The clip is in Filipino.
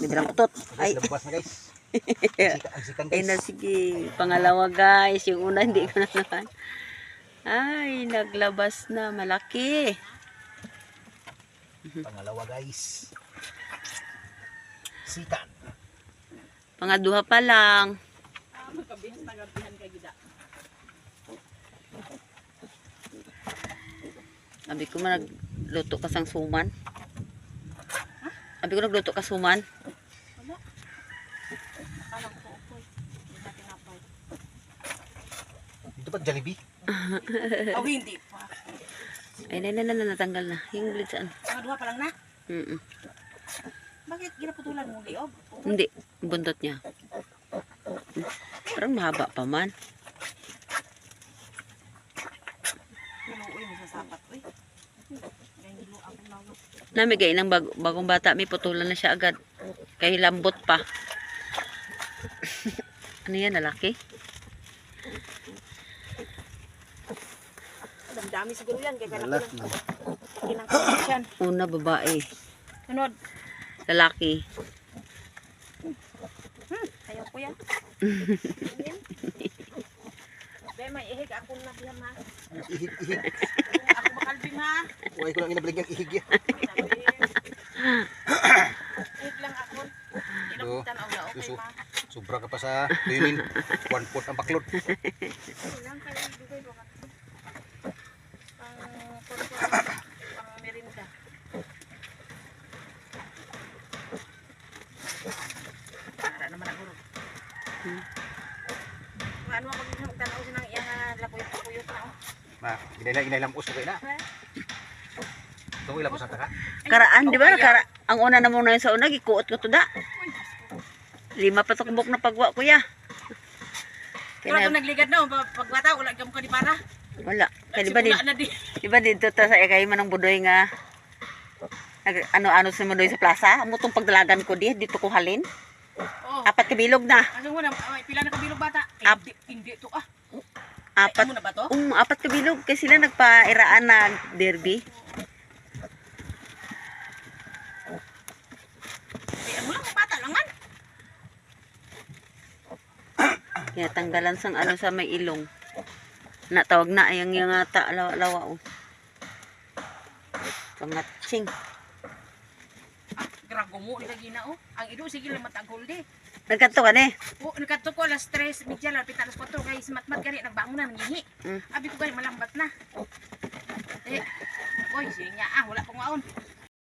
Bibilang utot. Ay, labas na guys. Ay na sige. Pangalawa guys. Yung una hindi ko na naman. Ay, naglabas na. Malaki. Pangalawa guys. Sikan. Pangaduha pa lang. Sabi ko man nagluto ka sang suman. Sabi ko nagluto ka suman. Dito ba Jollibee? Oh, hindi pa. Ay, na, na, na, na, natanggal na. Yung blade saan? Pangaduha pa lang na. Mm Bakit ginaputulan mo liob? Hindi, buntot niya. Parang mahaba pa man. Pinuoy mo sa sapat. Uy. Namigay ng bag bagong bata, may putulan na siya agad. Kaya lambot pa. ano yan, lalaki? Dami siguro yan. Kaya ko lang. Una, babae. Sunod. Lalaki. Hmm, ayaw ko yan. Be, may ihig ako na diyan ha. Ihig, ihig. Ako makalbing ha. Huwag ko lang inabaligyan ihig yan. Ihig lang ako. Inabutan ako na okay ma. Sobra ka pa sa tuyunin. One fourth ang baklod. Ilang kayo dugay ba ka? Pang merinda. Para naman ako. Hmm. Ano mo pag tanaw sinang iyang ah, lapuyot-lapuyot na oh. Ma, ginailang ginailang us ko na. Ito ilang us ka? Karaan, di ba? Kara ang una na muna sa una, gikuot ko to da. Lima pa to kubok na pagwa, kuya. Kaya Kaya, nagligad na, pag pagbata, wala ka mo ka di para. wala. Kaya di ba din, di. di ba dito ta sa ikay manang budoy nga nag, ano-ano sa budoy sa plaza? Amutong pagdalagan ko di, dito ko halin. Oh. Apat kabilog na. Ano mo na, pila na kabilog bata? Hindi to ah. Apat ba to? Um, apat kabilog kasi sila nagpairaan na derby. Kaya tanggalan sang ano sa may ilong. Natawag na ayang yung ata lawa-lawa oh. Pangatsing. Ah, grago mo, ni kagina oh. Ang ido, sige lang matagol di. Nagkanto ka ni. Oh, nagkato ko alas 3, media lang, pita alas 4, guys, matmat gani, nagbangon na, nangihi. Mm. Abi ko gani, malambat na. Eh, oy, sige nga ah, wala pong maon.